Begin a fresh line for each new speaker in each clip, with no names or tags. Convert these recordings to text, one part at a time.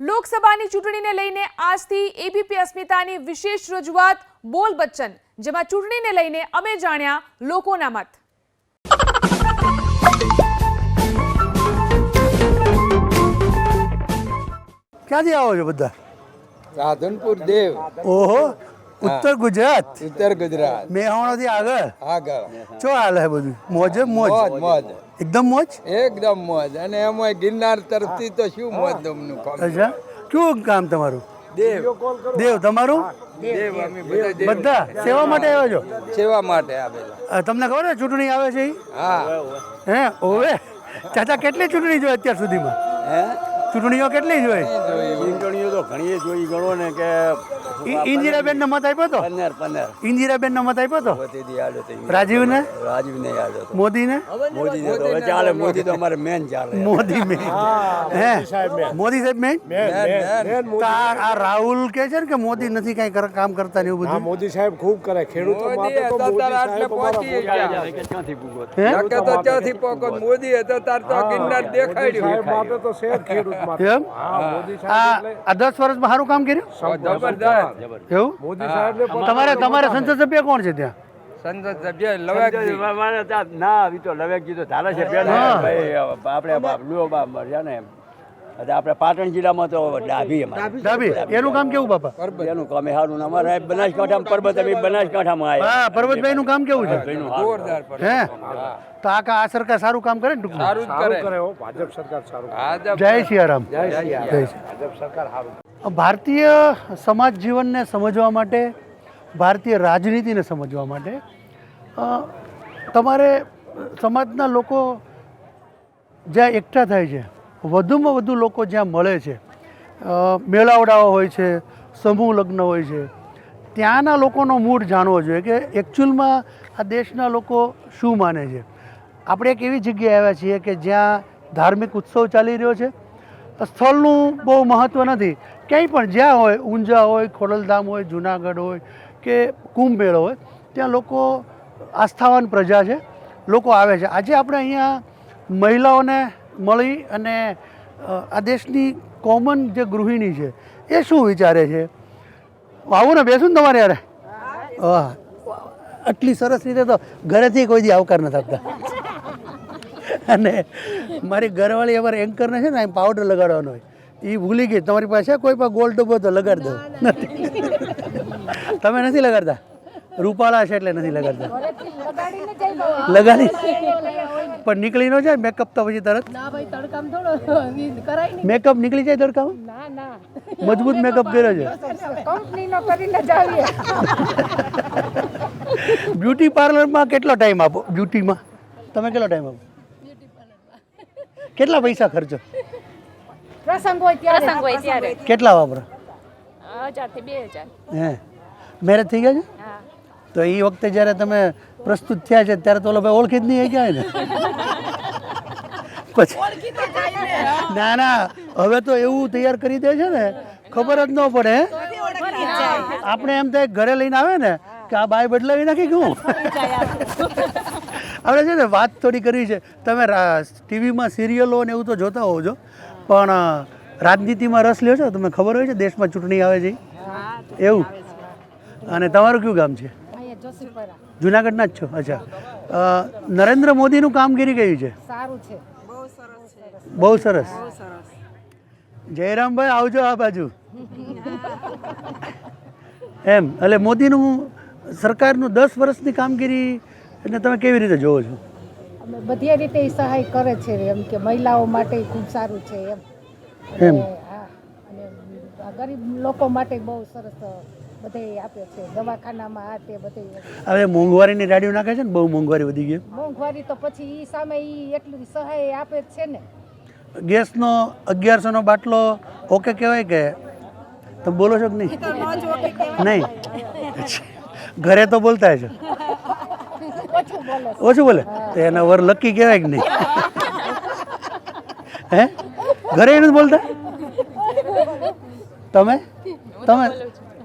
લોકસભાની ચૂંટણીને લઈને આજથી એબીપી અસ્મિતાની વિશેષ રજૂઆત બોલ બચ્ચન જેમાં ચૂંટણીને લઈને અમે જાણ્યા લોકોના મત.
ક્યાંથી આવો છો બધા?
રાધનપુર દેવ.
ઓહો ઉત્તર ગુજરાત?
ઉત્તર ગુજરાત.
મેહાણાથી આગળ?
આગળ.
ચો હાલ હે બધું? મોજે મોજ.
મોજ મોજ.
એકદમ મોજ?
એકદમ મોજ. અને એમાં ગિરનાર તરફથી તો શું મોજ તમને કામ
અચ્છા. શું કામ તમારું?
દેવ.
દેવ તમારું?
દેવ. અમે બધા
બધા? સેવા માટે આવ્યા છો?
સેવા માટે આવેલા.
તમને ખબર છે ચૂંટણી આવે છે
હા.
હે? ઓવે. ચાચા કેટલી ચૂંટણી જોઈ અત્યાર સુધીમાં?
હે?
ચૂંટણીઓ કેટલી જોઈ
ચૂંટણીઓ ઘણી જોઈ ગણો ને કે
ઇન્દિરાબેન નો મત આપ્યો તો?
પંદર પંદર.
ઇન્દિરાબેન નો મત આપ્યો તો? રાજીવ ને
રાજીવ ને તો
મોદી ને
મોદી ને તો. ચાલે મોદી તો અમારે મેન ચાલે.
મોદી મેન હે મોદી સાહેબ મેન આ આ રાહુલ કે છે ને કે મોદી નથી કઈ કામ કરતા ને એવું બધું?
મોદી સાહેબ ખૂબ કરે. ખેડૂતો માટે તો
હતા
મોદી
તાર આટલે
સાહેબ
પહોંચી ગયા.
હે
તો ત્યાંથી પોકો મોદી હતો તાર તો ગિરનાર
દેખાડ્યું સાહેબ માટે તો શેર ખેડૂત માટે.
એમ
હા મોદી સાહેબ એટલે
આ દસ વર્ષમાં સારું કામ કર્યું?
જબરદસ્ત
એવું?
મોદી સાહેબ
તમારે તમારે સંસદ સભ્ય કોણ છે ત્યાં?
સંસદ સભ્ય લવાકજી.
ના તો લવેકજી તો ધારા છે પેલા ભાઈ આપણે બાપ લુઓ બાપ મર્યા ને એટલે આપણે પાટણ જિલ્લામાં તો ડાભી અમારે.
ડાબી એનું કામ કેવું બાપા?
એનું કામ સારું ને અમારે બનાસકાંઠામાં પરબત અમે બનાસકાંઠામાં આવ્યા
પર્વતભાઈ નું કામ કેવું છે? હે? તો આ આ સરકાર સારું કામ કરે ને
સારું કરે.
ભાજપ સરકાર સારું
જય સિયારામ.
જય શ્રી રામ.
જય શ્રી
ભાજપ સરકાર સારું
ભારતીય સમાજ જીવનને સમજવા માટે ભારતીય રાજનીતિને સમજવા માટે તમારે સમાજના લોકો જ્યાં એકઠા થાય છે વધુમાં વધુ લોકો જ્યાં મળે છે મેળાવડાઓ હોય છે, સમૂહ લગ્ન હોય છે, ત્યાંના લોકોનો મૂડ જાણવો જોઈએ કે એકચ્યુઅલમાં આ દેશના લોકો શું માને છે. આપણે એક એવી જગ્યાએ આવ્યા છીએ કે જ્યાં ધાર્મિક ઉત્સવ ચાલી રહ્યો છે. સ્થળનું બહુ મહત્ત્વ નથી. ક્યાંય પણ જ્યાં હોય, ઊંઝા હોય, ખોડલધામ હોય, જુનાગઢ હોય કે કુંભ મેળો હોય, ત્યાં લોકો આસ્થાવાન પ્રજા છે, લોકો આવે છે. આજે આપણે અહીંયા મહિલાઓને મળી અને આ દેશની કોમન જે ગૃહિણી છે એ શું વિચારે છે? આવું ને બેસું ને તમારે યારે? વાહ આટલી સરસ રીતે તો ઘરેથી કોઈ દી આવકાર નથી આપતા. અને મારી ઘરવાળી અમારે એન્કરને છે ને પાવડર લગાડવાનો હોય. એ ભૂલી ગઈ. તમારી પાસે કોઈ પણ ગોલ્ડ ડબ્બો તો લગાડી દો. નથી. તમે નથી લગાડતા? રૂપાળા છે એટલે નથી લગાડતા. લગાડી પણ નીકળી ન જાય મેકઅપ તો પછી તરત.
ના ભાઈ તડકામ થોડો કરાય નહીં.
મેકઅપ નીકળી જાય તડકામાં?
ના ના.
મજબૂત મેકઅપ કર્યો છે. બ્યુટી પાર્લરમાં કેટલો ટાઈમ આપો? બ્યુટીમાં તમે કેટલો ટાઈમ આપો? કેટલા પૈસા ખર્ચો?
પ્રસંગ હોય ત્યારે.
પ્રસંગ હોય ત્યારે.
કેટલા વાપરો?
હજારથી બે હજાર.
હે. મેરેજ થઈ ગયા છે? તો એ વખતે જ્યારે તમે પ્રસ્તુત થયા છે ત્યારે તો ઓલો ભાઈ ઓળખી જ નહીં ગયા ને? પછી ના ના હવે તો એવું તૈયાર કરી દે છે ને ખબર જ ન પડે આપણે એમ થાય ઘરે લઈને આવે ને કે આ બાય બદલાવી નાખી ગયું આપણે છે ને વાત થોડી કરવી છે. તમે ટીવીમાં સિરિયલો ને એવું તો જોતા હોવ છો પણ રાજનીતિમાં રસ લ્યો છો? તમને ખબર હોય છે દેશમાં ચૂંટણી આવે છે એવું? અને તમારું કયું ગામ છે? જુનાગઢના જ છો? અચ્છા. નરેન્દ્ર મોદીનું કામગીરી કયું છે?
સારું છે.
બહુ સરસ જયરામભાઈ આવજો આ બાજુ. એમ એટલે મોદીનું સરકારનું દસ વર્ષની કામગીરી એટલે તમે કેવી રીતે જોવો છો?
અમે બધી રીતે સહાય કરે છે એમ કે મહિલાઓ માટે ખૂબ સારું છે એમ.
એમ.
હા અને ગરીબ લોકો માટે બહુ સરસ બધે આપે છે. દવાખાનામાં આ તે બધે.
હવે મોંઘવારીની રાડીઓ નાખે છે ને બહુ મોંઘવારી વધી ગઈ.
મોંઘવારી તો પછી ઈ સામે ઈ એટલી સહાય આપે જ છે ને.
ગેસનો અગિયારસોનો બાટલો ઓકે કહેવાય કે? તમે બોલો છો કે નહીં? નહીં. ઘરે તો બોલતા છો. ઓછું બોલે તો એના વર લકી કહેવાય કે નહીં? હે? ઘરે નથી બોલતા? તમે? તમે?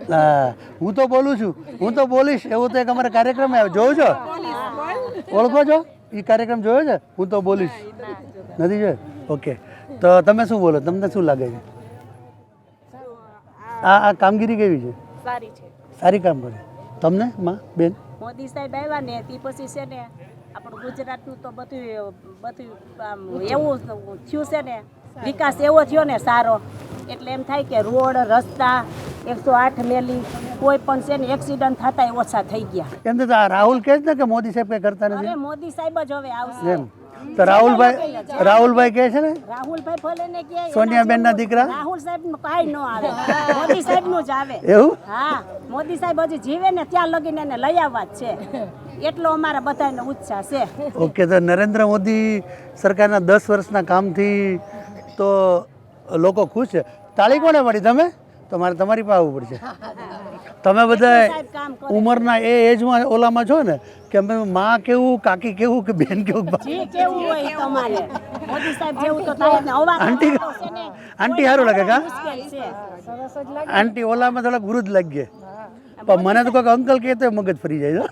હા તો બોલું છું. હું તો બોલીશ. એવું તો એક અમારા કાર્યક્રમ જોઉં છો? ઓળખો છો? એ કાર્યક્રમ જોયો છે? હું તો બોલીશ. નથી જોયો? ઓકે. તો તમે શું બોલો? તમને શું લાગે છે? આ આ કામગીરી કેવી છે?
સારી છે.
સારી કામ કરે. તમને માં બેન?
મોદી સાહેબ આવ્યા ને તે પછી છે ને આપણું ગુજરાતનું તો બધું બધું એવું થયું છે ને વિકાસ એવો થયો ને સારો એટલે એમ થાય કે રોડ રસ્તા એકસો આઠ મેલી કોઈ પણ છે ને એક્સિડન્ટ થતા ઓછા થઈ ગયા.
એમ તો રાહુલ કહે ને કે મોદી સાહેબ કઈ કરતા નથી?
મોદી સાહેબ જ હવે આવશે.
એમ. તો રાહુલભાઈ રાહુલભાઈ કહે છે ને?
રાહુલભાઈ ભલે ને કે
સોનિયાબેનના દીકરા?
રાહુલ સાહેબનું કાંઈ નો આવે. મોદી સાહેબનું જ આવે.
એવું?
હા. મોદી સાહેબ હજી જીવે ને ત્યાં લગીને એને લઈ આવવા જ છે. એટલો અમારા બધાનો ઉત્સાહ છે.
ઓકે તો નરેન્દ્ર મોદી સરકારના દસ વર્ષના કામથી તો લોકો ખુશ છે. તાળી કોને પડી તમે? તો મારે તમારી પાસે આવવું પડશે. તમે બધા ઉંમરના એ એજમાં ઓલામાં છો ને કે અમે માં કેવું કાકી કેવું કે બેન કેવું?
કેવું હોય તમારે. મોદી સાહેબ જેવું તો થાય ને અવાજ
આંટી આંટી સારું લાગે કા? આંટી ઓલામાં થોડાક જ લાગીએ પણ મને તો કોઈ અંકલ કહે તો મગજ ફરી જાય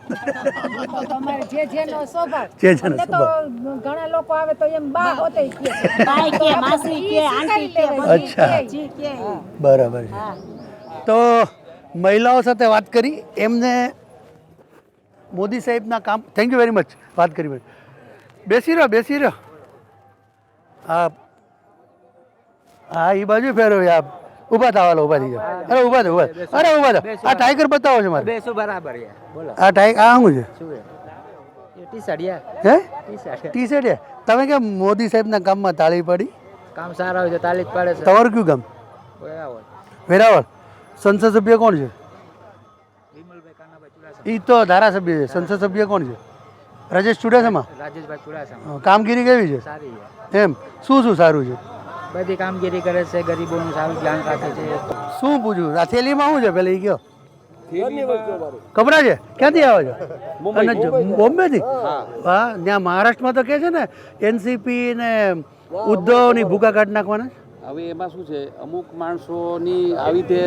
જે જેનો સ્વભાવ.
જે જેનો
અમને ઘણા લોકો આવે તો એમ બા હોતે
કે માસી કે આંટી કે
અચ્છા.
જી કે.
બરાબર છે. તો મહિલાઓ સાથે વાત કરી. એમને મોદી સાહેબના કામ થેન્ક યુ વેરી મચ વાત કરી બેસી. રહ્યો બેસી રહ્યો હા. હા એ બાજુ ફેરવો યાર થવા લો ઊભા થઈ જાઓ. અરે ઊભા થો ઊભા થો. અરે ઊભા થો. આ ટાઈગર બતાવો છે મારે.
બેસો બરાબર બોલો.
આ ટાઈગર આ શું છે?
શું ટી શર્ટ
હે?
T shirt.
ટી શર્ટ તમે કેમ મોદી સાહેબના તાળી પડી?
કામ સારા હોય તો તાલીજ પાડે છે.
તમારું કયું કામ?
બરાબર
વેરાવળ. સંસદ સભ્ય કોણ છે?
વિમલભાઈ કાનાભાઈ ચુડાસમા.
એ તો ધારાસભ્ય છે. સંસદ સભ્ય કોણ છે? રજેશ ચુડાસમા?
રાજેશભાઈ ચુડાસમા.
અ, કામગીરી કેવી છે. એમ. શું શું સારું છે?
બધી કામગીરી કરે છે ગરીબોનું સારું ધ્યાન રાખે છે.
શું પૂછ્યું? થેલીમાં શું છે પેલા એ કયો કપડા છે? ક્યાંથી આવે છે? અને બોમ્બેથી? હા. ત્યાં મહારાષ્ટ્રમાં તો કે છે ને એનસીપી ને ઉદ્ધવની ભૂકા કાઢી નાખવાના?
હવે એમાં શું છે અમુક માણસોની આવી રીતે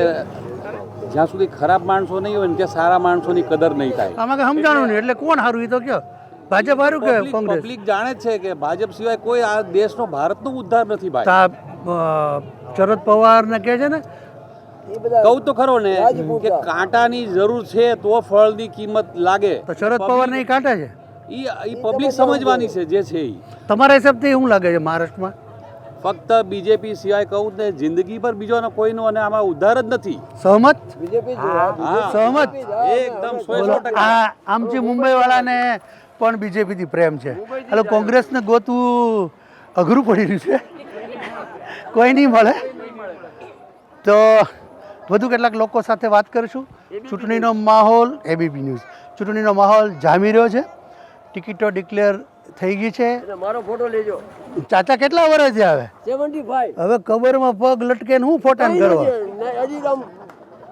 જ્યાં સુધી ખરાબ માણસો નહીં હોય ને ત્યાં સારા માણસોની કદર નહીં થાય.
આમાં સમજાણું નહીં એટલે કોણ સારું? એ તો કયો? ભાજપ સારું કે કોંગ્રેસ.
પબ્લિક જાણે છે કે ભાજપ સિવાય કોઈ આ દેશનો ભારતનો ઉદ્ધાર નથી ભાઈ.
શરદ પવાર ને કે છે ને
કહું તો ખરો ને કે કાંટાની જરૂર છે તો ફળની કિંમત લાગે.
તો શરદ પવાર ને કાંટા છે?
ઈ ઈ પબ્લિક સમજવાની છે જે છે ઈ.
તમારા હિસાબથી શું લાગે છે મહારાષ્ટ્રમાં?
ફક્ત બીજેપી સિવાય કહું ને જિંદગી પર બીજો કોઈનો અને આમાં ઉદ્ધાર જ નથી.
સહમત?
હા
સહમત?
એકદમ સો ટકા.
આમ આમથી મુંબઈ વાળાને પણ બીજેપીથી પ્રેમ છે. એટલે કોંગ્રેસને ગોતવું અઘરું પડી રહ્યું છે. કોઈ નહીં મળે. તો વધુ કેટલાક લોકો સાથે વાત કરીશું. ચૂંટણીનો માહોલ એબીપી ન્યૂઝ. ચૂંટણીનો માહોલ જામી રહ્યો છે. ટિકિટો ડિક્લેર થઈ ગઈ છે.
મારો ફોટો લેજો.
ચાચા કેટલા વર્ષથી આવે? હવે કબરમાં પગ લટકે ને હું ફોટા કરવા?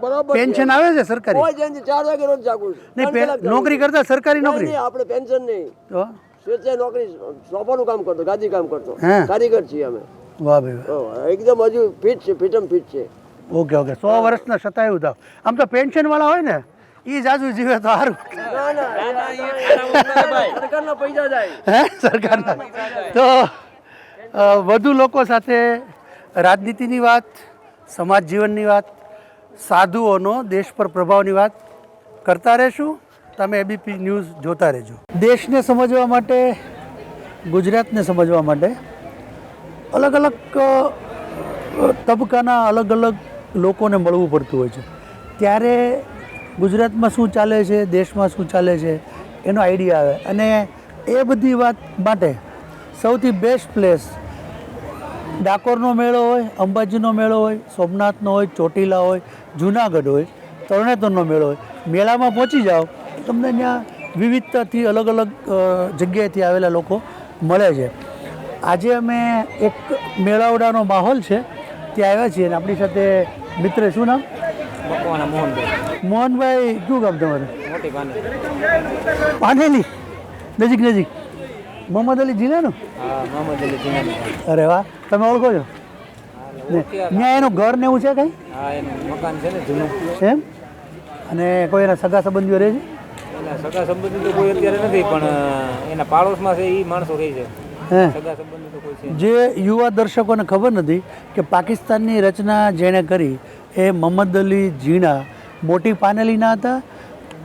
બરાબર
પેન્શન આવે છે સરકારી?
કોઈ ચાર વાગે રોજ જાગું
નહીં પે- નોકરી કરતા સરકારી નોકરી?
આપણે પેન્શન નહીં.
તો?
સ્વેચ્છાએ નોકરી સોપાનું કામ કરતો ગાદી કામ કરતો.
હે.
કારીગર છીએ અમે.
વાહ ભાઈ વાહ.
એકદમ હજુ ફિટ છે ફિટમ ફિટ છે.
Okay okay. સો વર્ષના શતાયુ થાવ આમ તો પેન્શન વાળા હોય ને એ જાજુ જીવે તો સારું
ના ના સરકારના પૈસા જાય.
હે? સરકારના. તો વધુ લોકો સાથે રાજનીતિની વાત સમાજ જીવનની વાત સાધુઓનો દેશ પર પ્રભાવની વાત કરતા રહેશું. તમે એબીપી ન્યૂઝ જોતા રહેજો. દેશને સમજવા માટે, ગુજરાતને સમજવા માટે અલગ અલગ તબક્કાના અલગ અલગ લોકોને મળવું પડતું હોય છે. ત્યારે ગુજરાતમાં શું ચાલે છે, દેશમાં શું ચાલે છે, એનો આઈડિયા આવે. અને એ બધી વાત માટે સૌથી બેસ્ટ પ્લેસ ડાકોરનો મેળો હોય, અંબાજીનો મેળો હોય, સોમનાથનો હોય, ચોટીલા હોય જુનાગઢ હોય તરણેતરનો મેળો હોય મેળામાં પહોંચી જાઓ તમને ત્યાં વિવિધતાથી અલગ અલગ જગ્યાએથી આવેલા લોકો મળે છે. આજે અમે એક મેળાવડાનો માહોલ છે ત્યાં આવ્યા છીએ અને આપણી સાથે મિત્ર શું નામ?
મોહનભાઈ.
મોહનભાઈ શું ગામ તમારે? પાનેલી. નજીક નજીક. મોહમ્મદ અલી
જીનાનું? મોહમ્મદ અલી જીનાની.
અરે વાહ તમે ઓળખો છો? ત્યાં એનું ઘર ને એવું છે કંઈ?
હા એનું મકાન છે ને જૂનું.
એમ? અને કોઈ એના સગા સંબંધીઓ રહે છે?
એના સગા સંબંધી તો કોઈ અત્યારે નથી પણ એના પાડોશમાં છે એ માણસો રહે છે. છે
જે યુવા દર્શકોને ખબર નથી કે પાકિસ્તાનની રચના જેણે કરી એ મોહમ્મદ અલી ઝીણા મોટી પાનેલીના હતા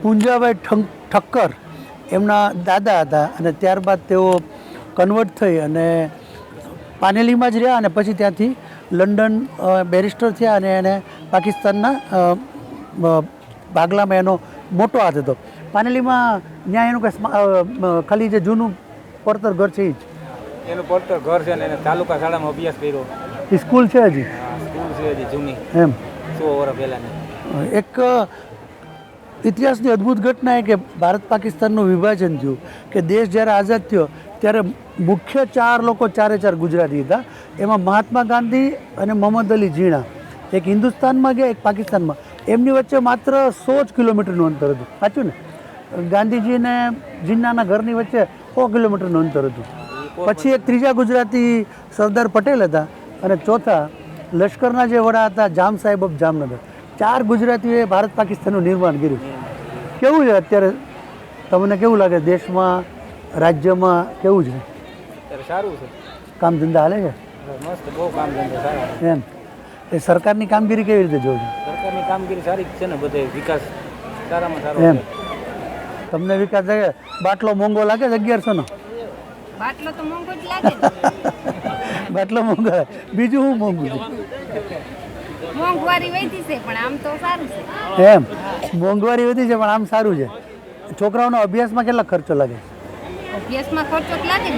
પુંજાભાઈ ઠક્કર એમના દાદા હતા અને ત્યારબાદ તેઓ કન્વર્ટ થઈ અને પાનેલીમાં જ રહ્યા અને પછી ત્યાંથી લંડન બેરિસ્ટર થયા અને એને પાકિસ્તાનના ભાગલામાં એનો મોટો હાથ હતો. પાનેલીમાં ત્યાં એનું કંઈ ખાલી જે જૂનું પડતર ઘર છે એ જ.
એનું પડતર ઘર છે ને એને તાલુકા શાળામાં અભ્યાસ કર્યો.
સ્કૂલ છે હજી?
સ્કૂલ છે હજી જૂની.
એમ.
સો વર્ષ પહેલાંની.
એક ઇતિહાસની અદ્ભુત ઘટના એ કે ભારત પાકિસ્તાનનું વિભાજન થયું કે દેશ જ્યારે આઝાદ થયો ત્યારે મુખ્ય ચાર લોકો ચારે ચાર ગુજરાતી હતા. એમાં મહાત્મા ગાંધી અને મોહમ્મદ અલી ઝીણા, એક હિન્દુસ્તાનમાં ગયા, એક પાકિસ્તાનમાં. એમની વચ્ચે માત્ર સો જ કિલોમીટરનું અંતર હતું. સાચું ને? ગાંધીજીને ઝીણાના ઘરની વચ્ચે સો કિલોમીટરનું અંતર હતું. પછી એક ત્રીજા ગુજરાતી સરદાર પટેલ હતા અને ચોથા લશ્કરના જે વડા હતા, જામ સાહેબ ઓફ જામનગર. ચાર ગુજરાતીઓએ ભારત પાકિસ્તાનનું નિર્માણ કર્યું. કેવું છે અત્યારે? તમને કેવું લાગે? દેશમાં રાજ્યમાં કેવું છે?
સારું છે.
કામ ધંધા હાલે છે?
મસ્ત બહુ કામ ધંધા સારા
એમ. એ સરકારની કામગીરી કેવી રીતે જોવો છો?
સરકારની કામગીરી સારી છે ને બધે વિકાસ સારામાં સારો
એમ. તમને વિકાસ લાગે? બાટલો મોંઘો લાગે છે અગિયારસોનો
બાટલો તો મોંઘો જ લાગે
બાટલો મોંઘો બીજું શું મોંઘું
મોંઘવારી વધી છે પણ આમ તો સારું છે.
એમ? મોંઘવારી વધી છે પણ આમ સારું છે. છોકરાઓનો અભ્યાસમાં કેટલા ખર્ચો લાગે?
અભ્યાસમાં ખર્ચો લાગે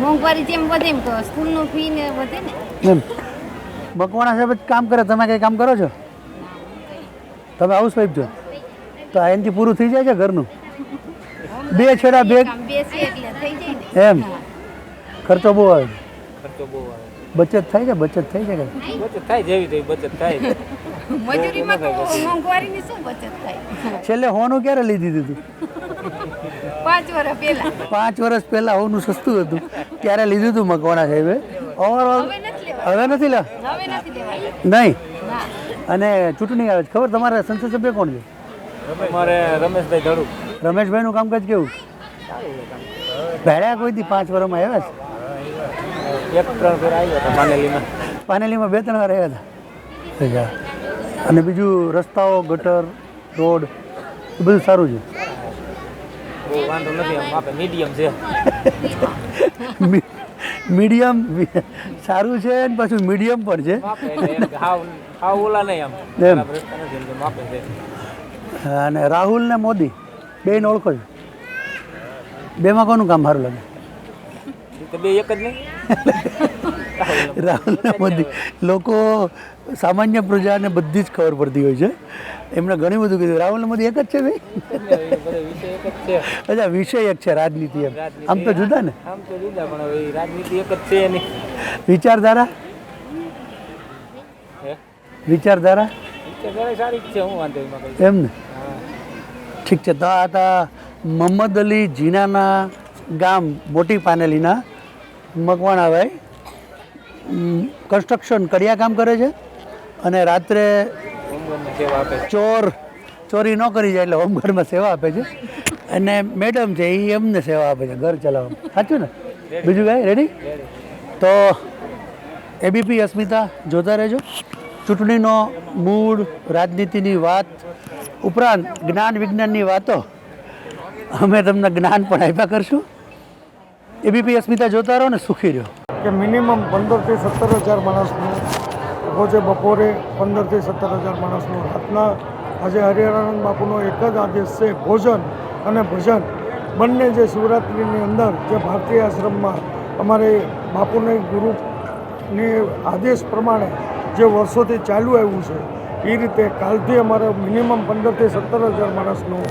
મોંઘવારી જેમ વધે એમ તો સ્કૂલનો ફી ને વધે ને.
એમ? મકવાણા સાહેબ જ કામ કરે તમે કંઈ કામ કરો છો? તમે હાઉસવાઈફ છો? તો આ એનાથી પૂરું થઈ જાય છે ઘરનું? બે છેડા બે એમ? ખર્ચો બહુ આવે.
ખર્ચો બહુ આવે.
બચત થાય છે બચત થાય છે કે
બચત થાય જેવી તેવી બચત થાય
મજૂરીમાં તો મોંઘવારીની શું બચત થાય?
છેલ્લે હોનું ક્યારે લીધી દીધું?
પાંચ વર્ષ પહેલા.
પાંચ વર્ષ પહેલાં હોનું સસ્તું હતું. ત્યારે લીધું હતું મકવાણા સાહેબે? ઓવરઓલ
હવે નથી
લે?
હવે નથી લેવા
નહીં? અને ચૂંટણી આવે છે. ખબર તમારે સંસદ સભ્ય કોણ છે?
અમારે રમેશભાઈ ધડુ
રમેશભાઈનું કામકાજ કેવું? ભેળ્યા કોઈથી પાંચ વર્ષમાં આવ્યા છે?
એક ત્રણ ફેર આવ્યો હતો પાનેલીમાં.
પાનેલીમાં બે ત્રણ વાર આવ્યા હતા. અને બીજું રસ્તાઓ ગટર રોડ એ બધું સારું છે.
બહુ વાંધો નથી આપણે મીડિયમ છે.
મીડિયમ સારું છે અને પાછું મીડિયમ પણ છે. અને રાહુલ ને મોદી બેને ઓળખો છો? બેમાં કોનું કામ સારું લાગે?
તો બે એક જ નહીં?
રાહુલ મોદી લોકો સામાન્ય પ્રજાને બધી જ ખબર પડતી હોય છે. એમણે ઘણું બધું કીધું. રાહુલ મોદી એક જ છે ભાઈ? અચ્છા વિષય એક છે રાજનીતિ એમ. આમ તો જુદા ને?
આમ તો જુદા પણ રાજનીતિ એક જ છે એની.
વિચારધારા? વિચારધારા?
વિચારધારા સારી જ છે હું વાંધો એમ
ને? ઠીક છે તો આ હતા મોહમ્મદ અલી જીનાના ગામ મોટી પાનેલીના મકવાણાભાઈ કન્સ્ટ્રક્શન કડિયા કામ કરે છે અને રાત્રે ચોર, ચોરી ન કરી જાય એટલે હોમઘરમાં સેવા આપે છે. અને મેડમ છે એ એમને સેવા આપે છે ઘર ચલાવવા સાચું ને? બીજું કાંઈ? રેડી તો એબીપી અસ્મિતા, જોતા રહેજો. ચૂંટણીનો મૂળ રાજનીતિની વાત ઉપરાંત જ્ઞાન વિજ્ઞાનની વાતો અમે તમને જ્ઞાન પણ આપ્યા કરશું. એબીપી અસ્મિતા જોતા રહો ને સુખી રહો.
કે મિનિમમ પંદરથી સત્તર હજાર માણસનું, રોજે બપોરે પંદરથી સત્તર હજાર માણસનું, રાતના આજે હરિહરાનંદ બાપુનો એક જ આદેશ છે, ભોજન અને ભજન. બંને જે શિવરાત્રિની અંદર જે ભારતીય આશ્રમમાં અમારે બાપુને ગુરુની આદેશ પ્રમાણે જે વર્ષોથી ચાલુ આવ્યું છે એ રીતે કાલથી અમારે મિનિમમ પંદરથી સત્તર હજાર માણસનું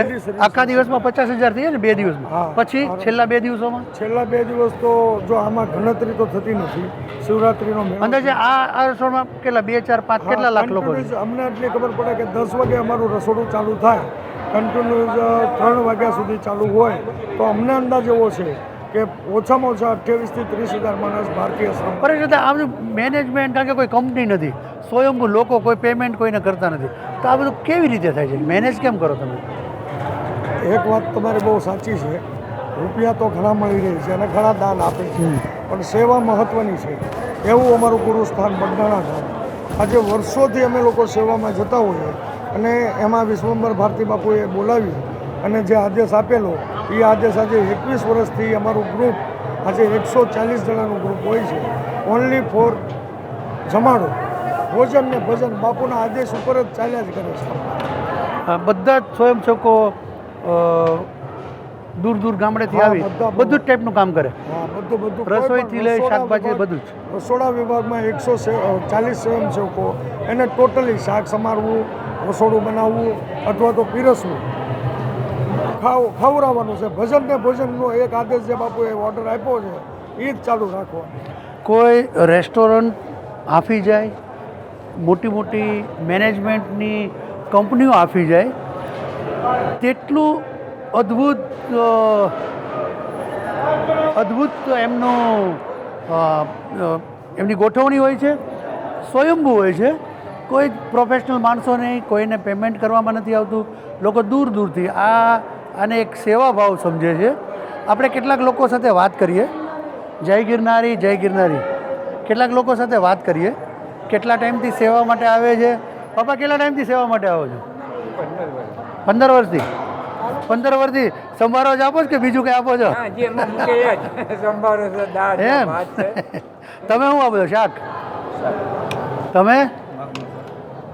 એટલે આખા દિવસમાં પચાસ હજાર થઈ ને બે દિવસમાં? પછી છેલ્લા બે દિવસોમાં?
છેલ્લા બે દિવસ તો જો આમાં ગણતરી તો થતી નથી. શિવરાત્રીનો
અંદાજે આ આ રસોડમાં કેટલા બે ચાર પાંચ કેટલા લાખ લોકો
અમને એટલી ખબર પડે કે દસ વાગે અમારું રસોડું ચાલુ થાય. કન્ટિન્યુઅસ ત્રણ વાગ્યા સુધી ચાલુ હોય. તો અમને અંદાજ એવો છે કે ઓછામાં ઓછા અઠ્યાવીસથી ત્રીસ હજાર માણસ ભારતીય શ્રમ
પર આ બધું મેનેજમેન્ટ કારણ કે કોઈ કંપની નથી સ્વયંભૂ લોકો કોઈ પેમેન્ટ કોઈને કરતા નથી. તો આ બધું કેવી રીતે થાય છે? મેનેજ કેમ કરો તમે?
એક વાત તમારી બહુ સાચી છે. રૂપિયા તો ઘણા મળી રહી છે અને ઘણા દાન આપે છે. પણ સેવા મહત્ત્વની છે. એવું અમારું ગુરુસ્થાન બગદાણા ગામ. આજે વર્ષોથી અમે લોકો સેવામાં જતા હોઈએ અને એમાં વિશ્વંભર ભારતી બાપુએ બોલાવી અને જે આદેશ આપેલો એ આજે સાંજે એકવીસ વર્ષથી અમારું ગ્રુપ આજે એકસો ચાલીસ જણાનું ગ્રુપ હોય છે. ઓનલી ફોર જમાડો. ભોજન ને ભજન બાપુના આદેશ ઉપર જ ચાલ્યા જ કરે છે.
બધા જ સ્વયંસેવકો દૂર દૂર ગામડેથી આવી
બધું
જ ટાઈપનું કામ કરે.
બધું બધું.
રસોઈથી લઈ શાકભાજી બધું જ.
રસોડા વિભાગમાં એકસો ચાલીસ સ્વયંસેવકો. એને ટોટલી શાક સમારવું રસોડું બનાવવું અથવા તો પીરસવું. ખાવ, ખવડાવવાનું છે. ભજન ને ભોજનનો એક આદેશ જે બાપુએ ઓર્ડર આપ્યો છે, એ જ ચાલુ રાખવાનો.
કોઈ રેસ્ટોરન્ટ આપી જાય મોટી મોટી મેનેજમેન્ટની કંપનીઓ આપી જાય, તેટલું અદ્ભુત અદ્ભુત એમનું એમની ગોઠવણી હોય છે, સ્વયંભૂ હોય છે. કોઈ પ્રોફેશનલ માણસો નહીં, કોઈને પેમેન્ટ કરવામાં નથી આવતું. લોકો દૂર દૂરથી આ આને એક સેવા ભાવ સમજે છે. આપણે કેટલાક લોકો સાથે વાત કરીએ. જય ગિરનારી જય ગિરનારી. કેટલાક લોકો સાથે વાત કરીએ. કેટલા ટાઈમથી સેવા માટે આવે છે? પપ્પા કેટલા ટાઈમથી સેવા માટે આવો છો? પંદર વર્ષથી. પંદર વર્ષથી. સંભારો જ આપો છો કે બીજું કંઈ આપો છે?
એમ
તમે શું આપો છો? શાક? તમે?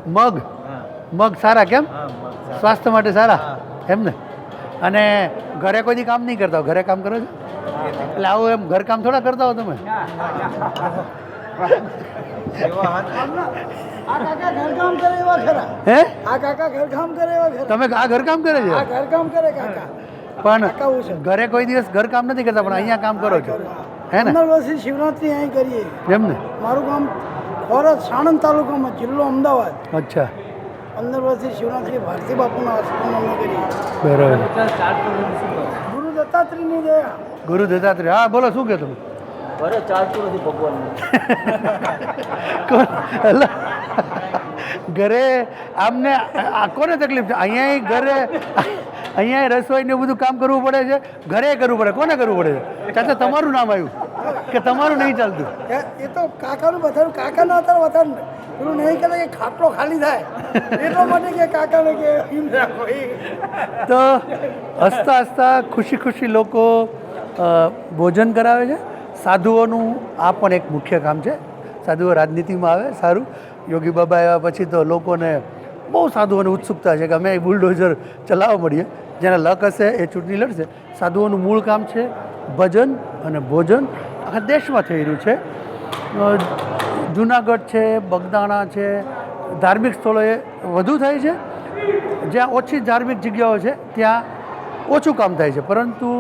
મગ. મગ? સારા કેમ? સ્વાસ્થ્ય માટે સારા? એમ ને અને ઘરે કોઈ દી કામ નહીં કરતા ઘરે કામ કરો છો? એટલે આવું એમ ઘરકામ થોડા કરતા હો તમે?
આ ઘરકામ કરે એવા ખરા.
હે?
આ કાકા ઘરકામ કરે એવા
તમે આ ઘરકામ કરે છે?
ઘરકામ કરે કાકા.
પણ ઘરે કોઈ દિવસ ઘરકામ નથી કરતા પણ અહીંયા કામ કરો છો. હે ને?
વર્ષથી શિવરાત્રી અહીં કરીએ.
એમ ને?
મારું કામ ખોરજ સાણંદ તાલુકામાં જિલ્લો અમદાવાદ.
અચ્છા.
પંદર વર્ષથી શિવરાત્રી ભારતી બાપુના આશ્રમમાં અમે કરીએ
બરાબર.
ગુરુ દત્તાત્રેયની દયા
ગુરુ દત્તાત્રેય. હા બોલો શું કે તમે?
ઘરે ચાલતું નથી ભગવાન.
ઘરે આમને આ કોને તકલીફ છે? અહીંયા ઘરે અહીંયા રસોઈ ને બધું કામ કરવું પડે છે? ઘરે કરવું પડે. કોને કરવું પડે? છે ચાચા તમારું નામ આવ્યું. કે તમારું નહીં ચાલતું.
એ તો કાકાનું બધાનું કાકાના હતા વધારે પેલું નહીં કરે કે ખાટલો ખાલી થાય. એટલા માટે કે કાકાને કે
તો હસતા હસતા ખુશી ખુશી લોકો ભોજન કરાવે છે. સાધુઓનું આ પણ એક મુખ્ય કામ છે. સાધુઓ રાજનીતિમાં આવે સારું. યોગી બાબા આવ્યા પછી તો લોકોને બહુ સાધુઓને ઉત્સુકતા છે કે અમે બુલડોઝર ચલાવવા મળીએ જેને લક હશે, એ ચૂંટણી લડશે. સાધુઓનું મૂળ કામ છે ભજન અને ભોજન. આખા દેશમાં થઈ રહ્યું છે. જુનાગઢ છે, બગદાણા છે, ધાર્મિક સ્થળોએ વધુ થાય છે. જ્યાં ઓછી ધાર્મિક જગ્યાઓ છે, ત્યાં ઓછું કામ થાય છે. પરંતુ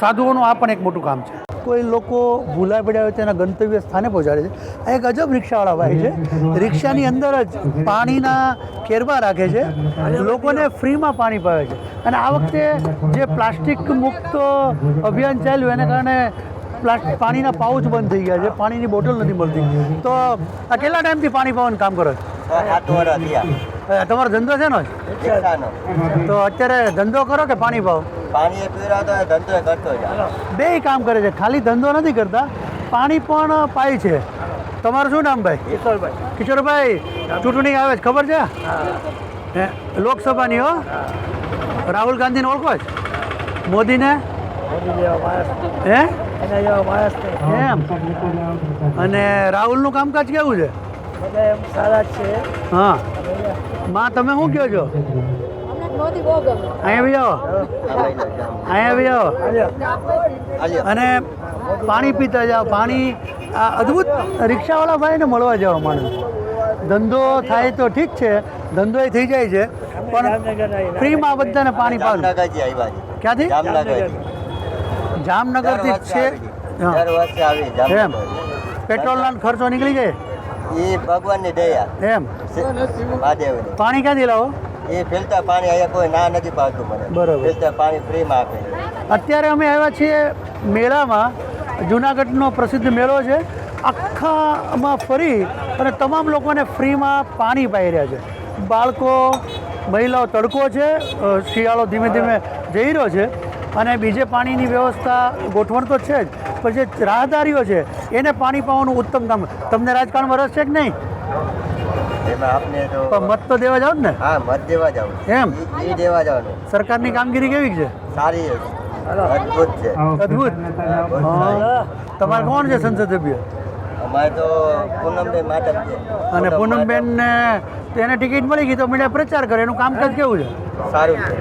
સાધુઓનું આ પણ એક મોટું કામ છે. કોઈ લોકો ભૂલા પડ્યા હોય તેના ગંતવ્ય સ્થાને પહોંચાડે છે. આ એક અજબ રિક્ષાવાળા ભાઈ છે. રિક્ષાની અંદર જ પાણીના કેરબા રાખે છે. લોકોને ફ્રીમાં પાણી પાવે છે. અને આ વખતે જે પ્લાસ્ટિક મુક્ત અભિયાન ચાલ્યું એને કારણે પ્લાસ્ટિક પાણીના પાઉચ બંધ થઈ ગયા છે. પાણીની બોટલ નથી મળતી. તો આ કેટલા ટાઈમથી પાણી પાવાનું કામ કરો છો? તમારો ધંધો છે? ને તો અત્યારે ધંધો કરો કે પાણી પાવ?
પાણી પીવડાવતો હોય ધંધો કરતો જાય
બે કામ કરે છે ખાલી ધંધો નથી કરતા પાણી પણ પાય છે. તમારું શું નામ ભાઈ? કિશોરભાઈ. કિશોરભાઈ ચૂંટણી આવે છે ખબર છે? હે, લોકસભાની હો? રાહુલ ગાંધીને ઓળખો છો? મોદીને? હે? એમ. અને રાહુલનું કામકાજ કેવું છે?
સારા છે.
હા. માં તમે શું કહો છો? અહીંયા બીજો અહીંયા બીજો અને પાણી પીતા જાઓ. પાણી આ અદ્ભુત રિક્ષાવાળા ભાઈને મળવા જાઓ માણસ ધંધો થાય તો ઠીક છે. ધંધો એ થઈ જાય છે. પણ ફ્રીમાં બધાને પાણી પાવું ક્યાંથી?
જામનગરથી.
છે. એમ.
જામનગર.
પેટ્રોલના ખર્ચો નીકળી જાય
એ ભગવાનની દયા.
એમ. પાણી ક્યાંથી લાવો?
એ ફિલ્ટર પાણી અહીંયા કોઈ ના નથી પાડતું મને.
બરોબર.
ફિલ્ટર પાણી ફ્રીમાં આપે.
અત્યારે અમે આવ્યા છીએ મેળામાં. જુનાગઢનો પ્રસિદ્ધ મેળો છે. આખામાં ફરી અને તમામ લોકોને ફ્રીમાં પાણી પાઈ રહ્યા છે. બાળકો મહિલાઓ તડકો છે શિયાળો ધીમે ધીમે જઈ રહ્યો છે. અને બીજે પાણીની વ્યવસ્થા ગોઠવણ તો છે જ પણ જે રાહદારીઓ છે એને પાણી પાવાનું ઉત્તમ કામ. તમને રાજકારણમાં રસ છે કે નહીં?
એમાં આપને તો
પણ મત તો દેવા જાવ ને?
હા મત દેવા જાવ
એમ?
એ દેવા જવાનું
સરકારની કામગીરી કેવી છે?
સારી અદભુત છે.
અદ્ભુત? હા. તમારે કોણ છે સંસદ સભ્ય?
અમારે તો પૂનમબેન માટે છે.
અને પૂનમબેન ને તેને ટિકિટ મળી ગઈ તો મીડિયા પ્રચાર કરે. એનું કામકાજ કેવું છે?
સારું છે.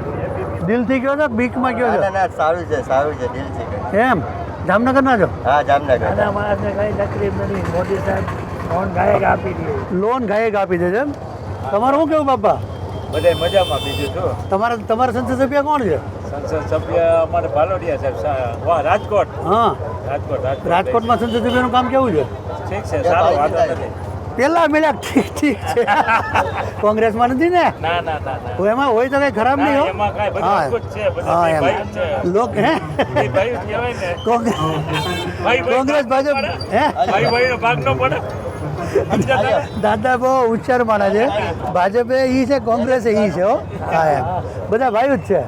દિલથી કયો છો બીકમાં કયો
ના
છો?
ના ના સારું છે સારું છે દિલથી.
એમ? જામનગર. ના છો
હા જામનગર
લોન ગાયક આપી દે. છે એમ? તમારું શું કેવું બાપા?
બધા મજામાં બીજું શું?
તમારા તમારા સંસદ સભ્ય કોણ છે?
સંસદ સભ્ય અમારે ભાલોડિયા સાહેબ વાહ રાજકોટ.
હા.
રાજકોટ રાજકોટ.
રાજકોટમાં સંસદ સભ્યનું કામ કેવું છે?
ઠીક છે સારો વાંધો નથી.
પેલા મેળા ઠીક ઠીક છે. કોંગ્રેસમાં નથી ને?
ના ના ના
એમાં હોય તો કઈ ખરાબ નહીં હો.
એમાં કઈ બધું છે, બધું
હા
ભાઈ
એમ.
છે.
લોક હે?
ભાઈ કહેવાય ને.
કોંગ્રેસ
ભાઈ ભાઈ
કોંગ્રેસ ભાજપ હે?
ભાઈ ભાઈ નો ભાગ ન પડે?
દાદા બહુ ઉચ્ચાર માને છે. ભાજપે ઈ છે કોંગ્રેસે ઈ છે હો. હા બધા ભાઈ જ છે.